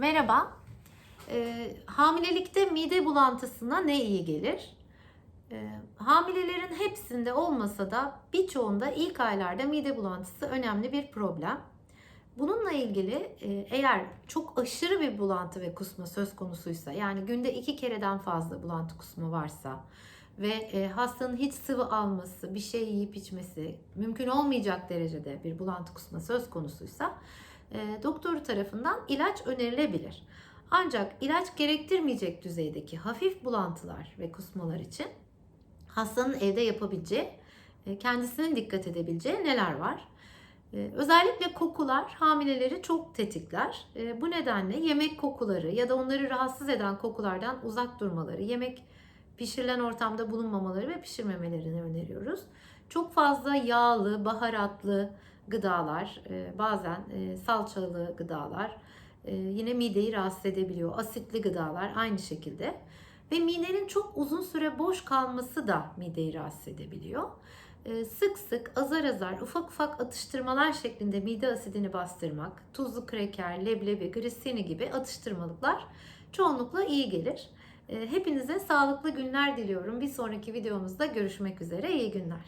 Merhaba. Ee, hamilelikte mide bulantısına ne iyi gelir? Ee, hamilelerin hepsinde olmasa da birçoğunda ilk aylarda mide bulantısı önemli bir problem. Bununla ilgili e, eğer çok aşırı bir bulantı ve kusma söz konusuysa yani günde iki kereden fazla bulantı kusma varsa ve e, hastanın hiç sıvı alması, bir şey yiyip içmesi mümkün olmayacak derecede bir bulantı kusma söz konusuysa e, doktoru tarafından ilaç önerilebilir. Ancak ilaç gerektirmeyecek düzeydeki hafif bulantılar ve kusmalar için hastanın evde yapabileceği, e, kendisinin dikkat edebileceği neler var? E, Özellikle kokular hamileleri çok tetikler. E, Bu nedenle yemek kokuları ya da onları rahatsız eden kokulardan uzak durmaları, yemek pişirilen ortamda bulunmamaları ve pişirmemelerini öneriyoruz. Çok fazla yağlı, baharatlı gıdalar, e, bazen e, salçalı gıdalar e, yine mideyi rahatsız edebiliyor. Asitli gıdalar aynı şekilde. Ve midenin çok uzun süre boş kalması da mideyi rahatsız edebiliyor. E, Sık sık azar azar ufak ufak atıştırmalar şeklinde mide asidini bastırmak, tuzlu kreker, leblebi, grissini gibi atıştırmalıklar çoğunlukla iyi gelir. Hepinize sağlıklı günler diliyorum. Bir sonraki videomuzda görüşmek üzere. İyi günler.